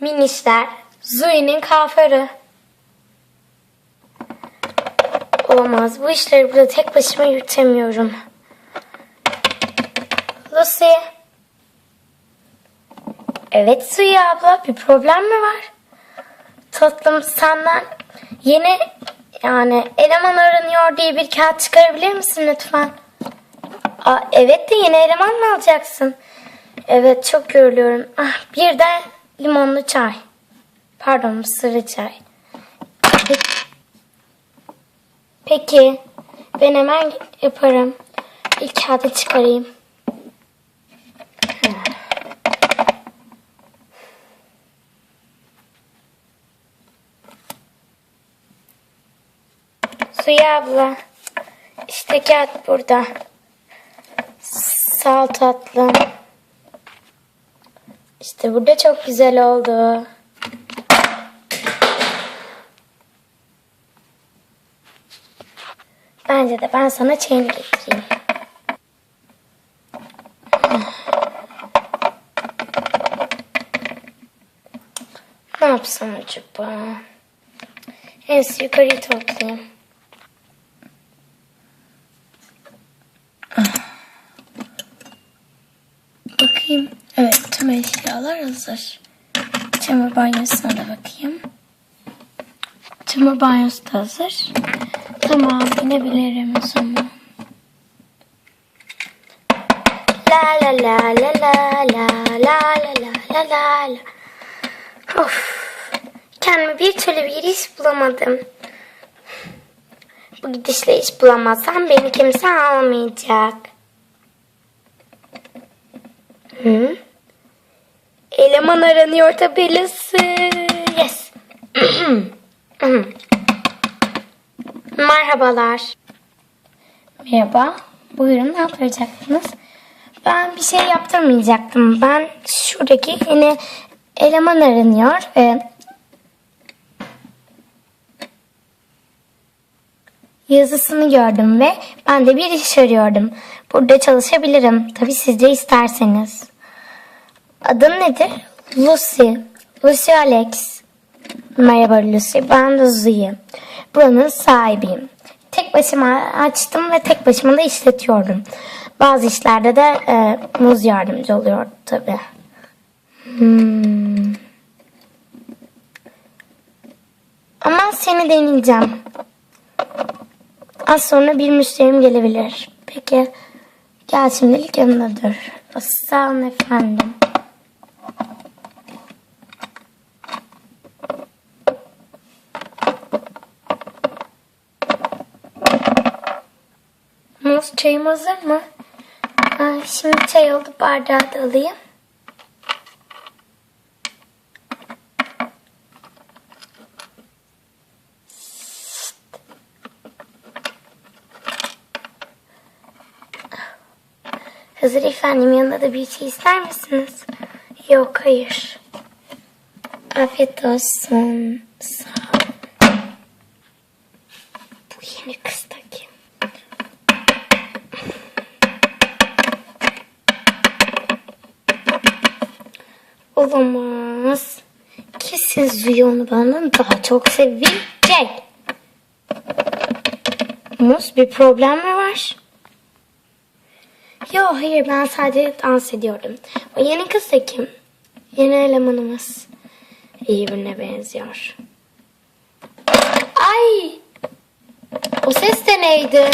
Minişler, Zui'nin kuaförü. Olamaz. Bu işleri burada tek başıma yürütemiyorum. Lucy. Evet Suyu abla bir problem mi var? Tatlım senden yeni yani eleman aranıyor diye bir kağıt çıkarabilir misin lütfen? Aa, evet de yeni eleman mı alacaksın? Evet çok yoruluyorum. Ah, bir de limonlu çay. Pardon mısırlı çay. Peki, ben hemen yaparım. İlk kağıdı çıkarayım. Suya abla. İşte kağıt burada. Sağ tatlım. İşte burada çok güzel oldu. Bence de ben sana çayını getireyim. Ne yapsam acaba? Neyse yukarıyı toplayayım. Bakayım. Evet tüm eşyalar hazır. Çamur banyosuna da bakayım. Çamur banyosu da hazır. Tamam inebilirim o zaman. La la la la la la la la la la la. Of. Kendime bir türlü bir iş bulamadım. Bu gidişle iş bulamazsam beni kimse almayacak. Hı? Eleman aranıyor tabelası. Yes. Merhabalar. Merhaba. Buyurun ne yapacaktınız? Ben bir şey yaptırmayacaktım. Ben şuradaki yeni eleman aranıyor ve yazısını gördüm ve ben de bir iş arıyordum. Burada çalışabilirim. Tabii siz de isterseniz. Adın nedir? Lucy. Lucy Alex. Merhaba Lucy. Ben Zuyi. Buranın sahibiyim. Tek başıma açtım ve tek başıma da işletiyordum. Bazı işlerde de e, muz yardımcı oluyor tabii. Hmm. Ama seni deneyeceğim. Az sonra bir müşterim gelebilir. Peki gel şimdilik yanında dur. Sağ olun efendim. Muz çayım hazır mı? Şimdi çay oldu bardağı da alayım. Hazır efendim yanında da bir şey ister misiniz? Yok hayır. Afiyet olsun. Sağ ol. Bu yeni kız Olamaz. Kesin Zuyu onu benden daha çok sevecek. Mus bir problem mi var? Yo hayır ben sadece dans ediyordum. O yeni kız da kim? Yeni elemanımız. İyi birine benziyor. Ay! O ses de neydi?